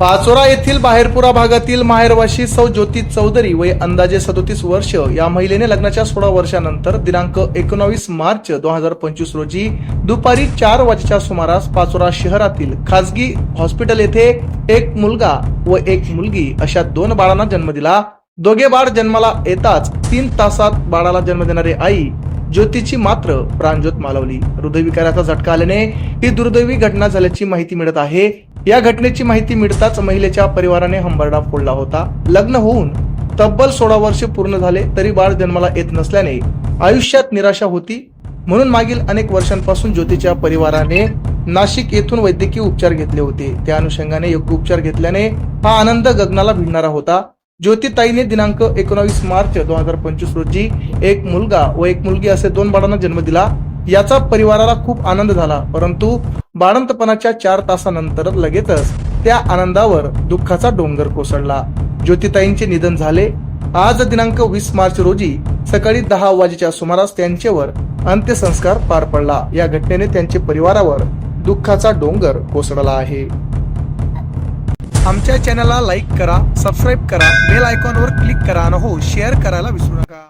पाचोरा येथील बाहेरपुरा भागातील माहेरवाशी सौ ज्योती चौधरी वय अंदाजे सदोतीस वर्ष या महिलेने लग्नाच्या सोळा वर्षानंतर दिनांक एकोणावीस मार्च दोन हजार पंचवीस रोजी दुपारी चार वाजेच्या सुमारास पाचोरा शहरातील खासगी हॉस्पिटल येथे एक मुलगा व एक मुलगी अशा दोन बाळांना जन्म दिला. दोघे बाळ जन्माला येताच तीन तासात बाळाला जन्म देणारी आई ज्योतीची मात्र प्राणज्योत मालवली. हृदयविकाराचा झटका आल्याने ही दुर्दैवी घटना झाल्याची माहिती मिळत आहे. या घटनेची माहिती मिळताच महिलेच्या परिवाराने हंबरडा फोडला होता. लग्न होऊन तब्बल सोळा वर्ष पूर्ण झाले तरी बाळ जन्माला येत नसल्याने आयुष्यात निराशा होती. म्हणून मागील अनेक वर्षांपासून ज्योतीच्या परिवाराने नाशिक येथून वैद्यकीय उपचार घेतले होते. त्या अनुषंगाने योग्य उपचार घेतल्याने हा आनंद गगनाला भिडणारा होता. ज्योतिताईने दिनांक एकोणावीस मार्च दोन हजार पंचवीस रोजी एक मुलगा व एक मुलगी असे दोन बाळांना जन्म दिला. याचा परिवाराला खूप आनंद झाला परंतु बाळंतपणाच्या चार तासानंतर लगेचच त्या आनंदावर दुःखाचा डोंगर कोसळला. ज्योतिताईंचे निधन झाले. आज दिनांक वीस मार्च रोजी सकाळी दहा वाजेच्या सुमारास त्यांच्यावर अंत्यसंस्कार पार पडला. या घटनेने त्यांच्या परिवारावर दुःखाचा डोंगर कोसळला आहे. आमच्या चॅनलला लाईक करा सबस्क्राईब करा बेल आयकॉनवर क्लिक करा आणि हो शेअर करायला विसरू नका.